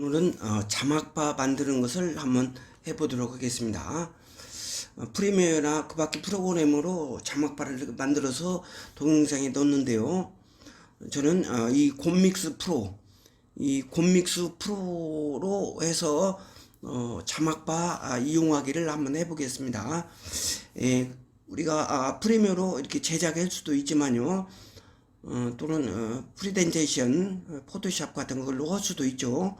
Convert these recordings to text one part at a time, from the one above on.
오늘은 어, 자막바 만드는 것을 한번 해보도록 하겠습니다. 어, 프리미어나 그 밖에 프로그램으로 자막바를 만들어서 동영상에 넣는데요. 저는 어, 이 곰믹스 프로, 이 곰믹스 프로로 해서 어, 자막바 아, 이용하기를 한번 해보겠습니다. 예, 우리가 아, 프리미어로 이렇게 제작할 수도 있지만요. 어, 또는 어, 프리덴테이션, 어, 포토샵 같은 걸로 할 수도 있죠.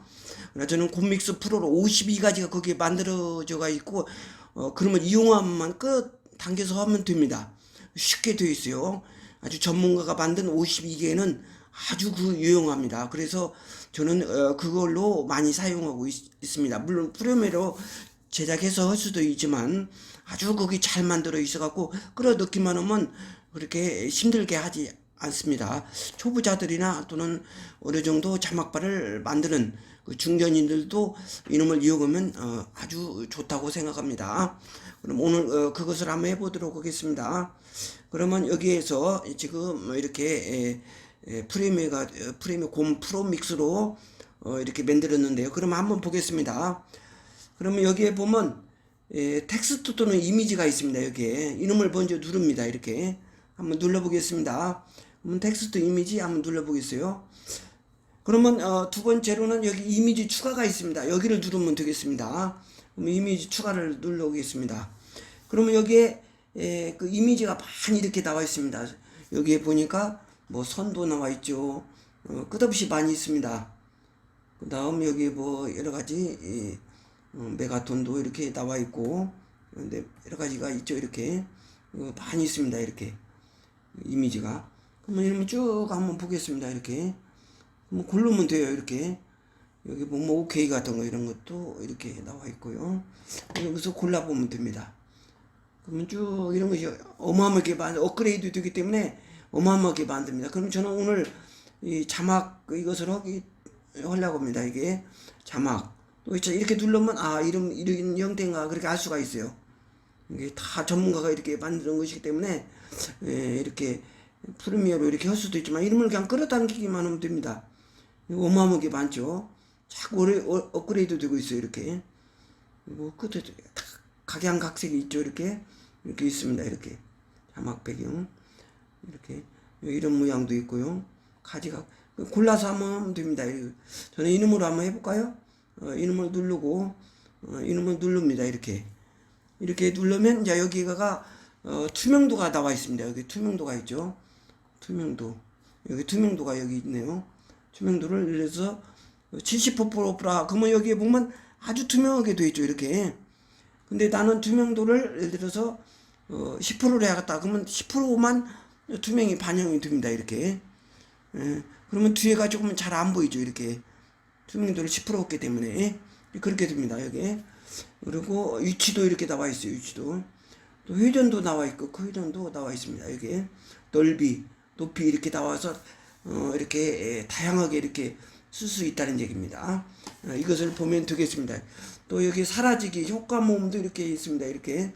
저는 곰믹스 프로로 52가지가 거기에 만들어져가 있고 어, 그러면 이용하면 끝 당겨서 하면 됩니다. 쉽게 되어 있어요. 아주 전문가가 만든 52개는 아주 그 유용합니다. 그래서 저는 어, 그걸로 많이 사용하고 있, 습니다 물론 프리미어로 제작해서 할 수도 있지만 아주 거기 잘 만들어 있어갖고 끌어 넣기만 하면 그렇게 힘들게 하지 않습니다. 초보자들이나 또는 어느 정도 자막발을 만드는 그 중견인들도 이놈을 이용하면 어, 아주 좋다고 생각합니다. 그럼 오늘 어, 그것을 한번 해보도록 하겠습니다. 그러면 여기에서 지금 이렇게 에, 에, 프리미어가 어, 프리미어 곰 프로 믹스로 어, 이렇게 만들었는데요. 그럼 한번 보겠습니다. 그러면 여기에 보면 에, 텍스트 또는 이미지가 있습니다. 여기에 이놈을 먼저 누릅니다. 이렇게 한번 눌러보겠습니다. 텍스트 이미지 한번 눌러보겠어요. 그러면 어, 두 번째로는 여기 이미지 추가가 있습니다. 여기를 누르면 되겠습니다. 이미지 추가를 눌러보겠습니다. 그러면 여기에 에, 그 이미지가 많이 이렇게 나와 있습니다. 여기에 보니까 뭐 선도 나와 있죠. 어, 끝없이 많이 있습니다. 그 다음 여기 뭐 여러 가지 이, 어, 메가톤도 이렇게 나와 있고 근데 여러 가지가 있죠 이렇게 어, 많이 있습니다 이렇게 이미지가 이러면 쭉 한번 보겠습니다 이렇게. 뭐 고르면 돼요 이렇게. 여기 보면 뭐 오케이 같은 거 이런 것도 이렇게 나와 있고요. 여기서 골라보면 됩니다. 그러면 쭉 이런 것이 어마어마하게 만 업그레이드 되기 때문에 어마어마하게 만듭니다. 그럼 저는 오늘 이 자막 이것을 하기 하려고 합니다 이게. 자막. 또 이렇게 누르면 아 이름 이런 형태인가 그렇게 알 수가 있어요. 이게 다 전문가가 이렇게 만드는 것이기 때문에 예, 이렇게 프리미어로 이렇게 할 수도 있지만 이름을 그냥 끌어당기기만 하면 됩니다. 어마어마하게 많죠. 자꾸 어, 업그레이드 되고 있어요 이렇게. 뭐 끝에 다 각양각색이 있죠 이렇게 이렇게 있습니다 이렇게 자막 배경 이렇게 이런 모양도 있고요. 가지가 골라서 하면 됩니다. 저는 이름으로 한번 해볼까요? 어, 이름을 누르고 어, 이름을 누릅니다 이렇게. 이렇게 누르면 이제 여기가 어, 투명도가 나와 있습니다. 여기 투명도가 있죠. 투명도. 여기 투명도가 여기 있네요. 투명도를 그래서 70%라 그러면 여기에 보면 아주 투명하게 돼 있죠. 이렇게. 근데 나는 투명도를 예를 들어서 어, 10%로 해야겠다. 그러면 10%만 투명이 반영이 됩니다. 이렇게. 예. 그러면 뒤에가 조금 잘 안 보이죠. 이렇게. 투명도를 10% 했기 때문에. 그렇게 됩니다. 여기. 그리고 위치도 이렇게 나와 있어요. 위치도. 또 회전도 나와 있고 그 회전도 나와 있습니다. 여기 넓이, 높이 이렇게 나와서 어, 이렇게 다양하게 이렇게 쓸 수 있다는 얘기입니다. 어, 이것을 보면 되겠습니다. 또 여기 사라지기 효과 모음도 이렇게 있습니다. 이렇게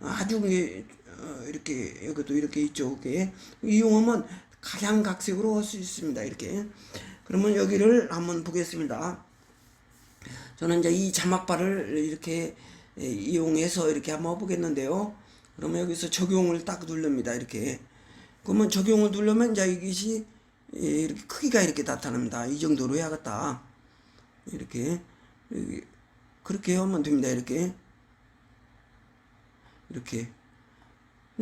아주 어, 이렇게 여기도 이렇게 있죠. 이게 이용하면 각양각색으로 할 수 있습니다. 이렇게 그러면 여기를 한번 보겠습니다. 저는 이제 이 자막바를 이렇게 이용해서 이렇게 한번 해보겠는데요. 그러면 여기서 적용을 딱 누릅니다. 이렇게. 그러면 적용을 누르면 이제 이것이 이렇게 크기가 이렇게 나타납니다. 이 정도로 해야겠다. 이렇게. 그렇게 하면 됩니다. 이렇게. 이렇게.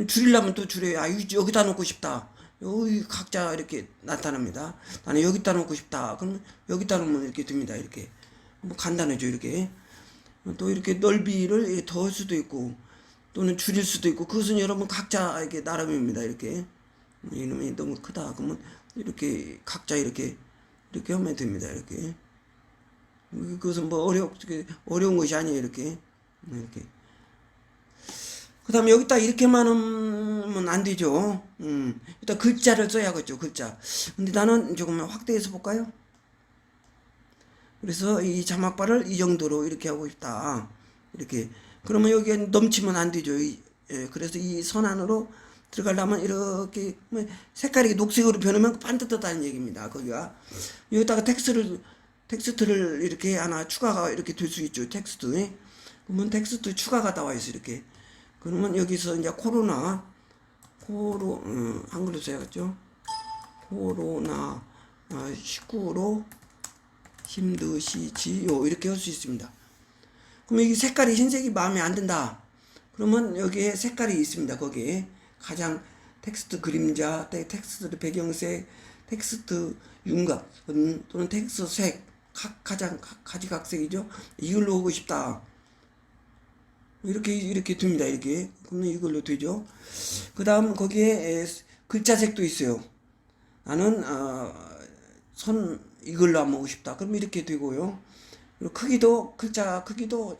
줄이려면 또 줄여요. 아, 여기다 놓고 싶다. 여기 각자 이렇게 나타납니다. 나는 여기다 놓고 싶다. 그러면 여기다 놓으면 이렇게 됩니다. 이렇게. 뭐 간단하죠. 이렇게. 또 이렇게 넓이를 더할 수도 있고 또는 줄일 수도 있고 그것은 여러분 각자 이렇게 나름입니다 이렇게 이놈이 너무 크다 그러면 이렇게 각자 이렇게 이렇게 하면 됩니다 이렇게. 그것은 뭐 어려 어려운 것이 아니에요 이렇게. 이렇게. 그 다음에 여기다 이렇게만 하면 안 되죠. 음. 일단 글자를 써야겠죠 글자. 근데 나는 조금 확대해서 볼까요? 그래서 이 자막발을 이 정도로 이렇게 하고 싶다. 이렇게. 그러면 여기에 넘치면 안 되죠. 이, 예, 그래서 이 선 안으로 들어가려면 이렇게 뭐 색깔이 녹색으로 변하면 반듯하다는 얘기입니다. 거기가. 여기다가 텍스트를 텍스트를 이렇게 하나 추가가 이렇게 될 수 있죠. 텍스트. 예? 그러면 텍스트 추가가 나와 있어 이렇게. 그러면 여기서 이제 코로나 코로 음, 한글로 써야겠죠. 코로나 아, 19로 힘드시지요 이렇게 할 수 있습니다. 그럼 여기 색깔이 흰색이 마음에 안 든다. 그러면 여기에 색깔이 있습니다. 거기에 가장 텍스트 그림자, 테- 텍스트 배경색, 텍스트 윤곽 음, 또는 텍스트 색 가, 가장 가- 가지각색이죠. 이걸로 하고 싶다. 이렇게 이렇게 둡니다. 이렇게 그러면 이걸로 되죠. 그 다음 거기에 에, 글자색도 있어요. 나는 어, 선 이걸로 한번 하고 싶다. 그럼 이렇게 되고요. 그리고 크기도 글자 크기도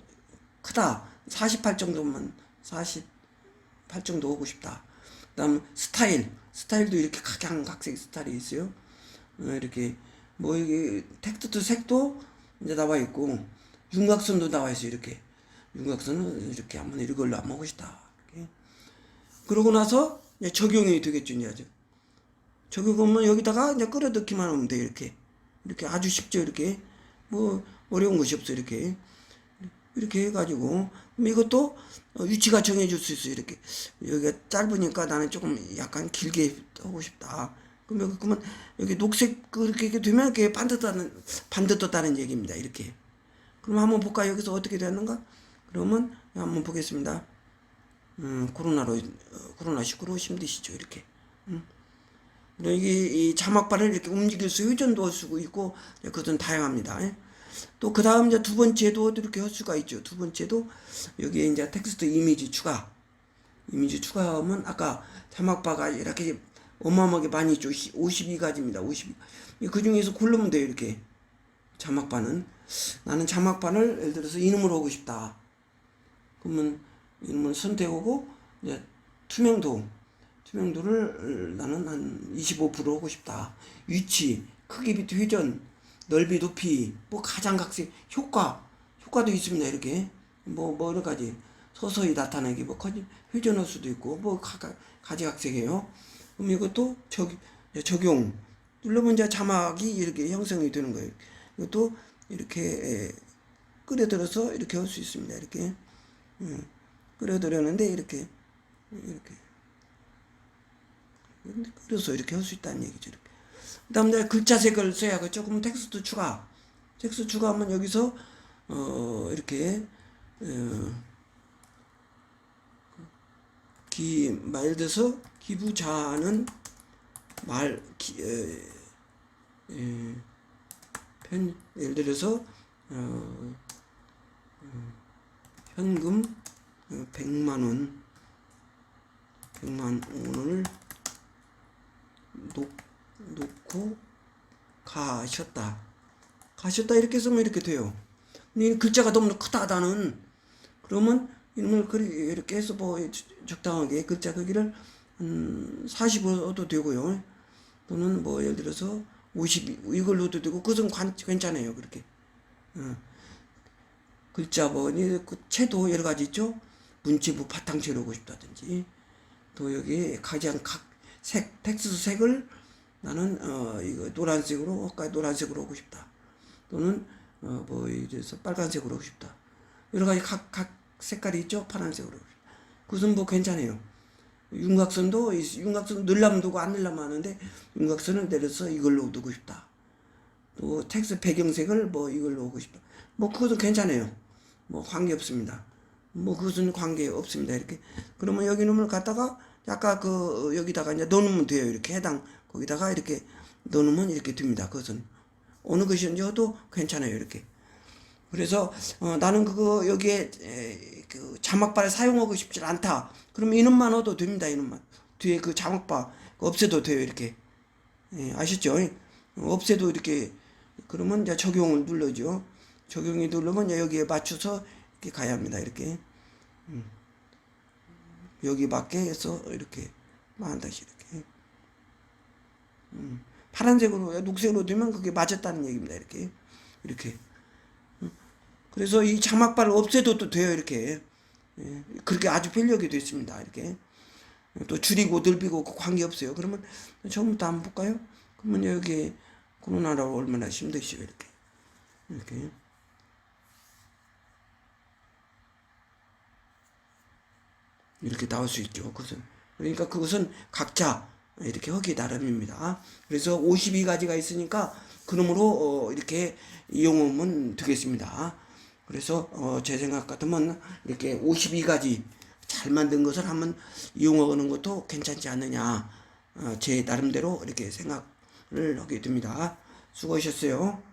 크다. 48 정도만 48 정도 하고 싶다. 그다음 스타일 스타일도 이렇게 각양각색 스타일이 있어요. 어, 이렇게 뭐 이게 텍스트 색도 이제 나와 있고 윤곽선도 나와 있어요. 이렇게 윤곽선은 이렇게 한번 이걸로 한번 하고 싶다. 이렇게. 그러고 나서 이제 적용이 되겠죠. 이제 아주. 적용하면 여기다가 이제 끌어넣기만 하면 돼 이렇게 이렇게 아주 쉽죠 이렇게 뭐 어려운 것이 없어 이렇게 이렇게 해가지고. 이것도 어, 위치가 정해질 수 있어 이렇게. 여기가 짧으니까 나는 조금 약간 길게 하고 싶다. 여기 그러면 여기 녹색 그렇게 되면 이렇게 반듯하는 반듯하다는 얘기입니다 이렇게. 그럼 한번 볼까 요? 여기서 어떻게 되는가? 그러면 한번 보겠습니다. 음 코로나로 어, 코로나 19로 힘드시죠 이렇게. 이게 이 자막발을 이렇게 움직일 수 회전도 할 수가 있고 그것은 다양합니다. 예. 또 그 다음 이제 두 번째도 이렇게 할 수가 있죠. 두 번째도 여기에 이제 텍스트 이미지 추가. 이미지 추가하면 아까 자막바가 이렇게 어마어마하게 많이 있죠. 52가지입니다. 52. 그 중에서 고르면 돼요. 이렇게 자막바는 나는 자막바를 예를 들어서 이름으로 하고 싶다. 그러면 이름을 선택하고 이제 투명도 투명도를 나는 한 25% 하고 싶다. 위치, 크기, 비트, 회전, 넓이, 높이, 뭐 가장 각색, 효과, 효과도 있습니다. 이렇게 뭐, 뭐 여러 가지 서서히 나타나기, 뭐 커지- 회전할 수도 있고, 뭐 가, 가지각색이에요. 그럼 이것도 적, 적용 눌러면 이제 자막이 이렇게 형성이 되는 거예요. 이것도 이렇게 에, 끌어들여서 이렇게 할 수 있습니다. 이렇게 음, 끌어들였는데 이렇게 이렇게 그래서 이렇게 할 수 있다는 얘기죠. 이렇게. 그다음 에 글자색을 써야겠죠. 그러면 텍스트 추가. 텍스트 추가하면 여기서 어 이렇게 어, 기말 들어서 기부자는 말 기, 에, 에, 편 예를 들어서 어, 어, 현금 어, 100만 원 100만 원을 놓, 놓고 가셨다. 가셨다 이렇게 쓰면 이렇게 돼요. 근데 이 글자가 너무 크다다는 그러면 그리 이렇게 해서 뭐 적당하게 글자 크기를 한 40으로도 되고요. 또는 뭐 예를 들어서 50 이걸로도 되고 그것은 관, 괜찮아요. 그렇게. 어. 글자 뭐 그 채도 여러 가지 있죠. 문체부 바탕체로 하고 싶다든지 또 여기 가장 각 색, 텍스트 색을 나는 어 이거 노란색으로 아까 노란색으로 하고 싶다. 또는 어 뭐 이래서 빨간색으로 하고 싶다. 여러 가지 각, 각 색깔이 있죠. 파란색으로. 그것은 뭐 괜찮아요. 윤곽선도 이 윤곽선 늘라면 두고 안 늘라면 하는데 윤곽선을 내려서 이걸로 두고 싶다. 또 텍스트 배경색을 뭐 이걸로 하고 싶다. 뭐 그것도 괜찮아요. 뭐 관계 없습니다. 뭐 그것은 관계 없습니다. 이렇게 그러면 여기 놈을 갖다가 아까 그 여기다가 이제 넣으면 돼요. 이렇게 해당 거기다가 이렇게 넣으면 이렇게 됩니다. 그것은 어느 것이든지 해도 괜찮아요. 이렇게. 그래서 어, 나는 그거 여기에 에, 그 자막바를 사용하고 싶지 않다. 그러면 이놈만 얻어도 됩니다. 이놈만 뒤에 그 자막바 없애도 돼요. 이렇게 예, 아시죠? 없애도 이렇게 그러면 이제 적용을 눌러죠. 적용이 누르면 여기에 맞춰서 이렇게 가야 합니다. 이렇게 음. 여기 맞게 해서 이렇게 한 다시 이렇게 음. 파란색으로 녹색으로 되면 그게 맞았다는 얘기입니다. 이렇게 이렇게 음. 그래서 이 자막발을 없애도 또 돼요. 이렇게 예. 그렇게 아주 편리하게 되어 있습니다. 이렇게 또 줄이고 넓히고 그 관계 없어요. 그러면 처음부터 한번 볼까요? 그러면 여기 코로나로 얼마나 힘드시죠 이렇게 이렇게 이렇게 나올 수 있죠. 그것은 그러니까 그것은 각자 이렇게 하기 나름입니다. 그래서 52가지가 있으니까 그놈으로 어, 이렇게 이용하면 되겠습니다. 그래서 어, 제 생각 같으면 이렇게 52가지 잘 만든 것을 한번 이용하는 것도 괜찮지 않느냐 어, 제 나름대로 이렇게 생각을 하게 됩니다. 수고하셨어요.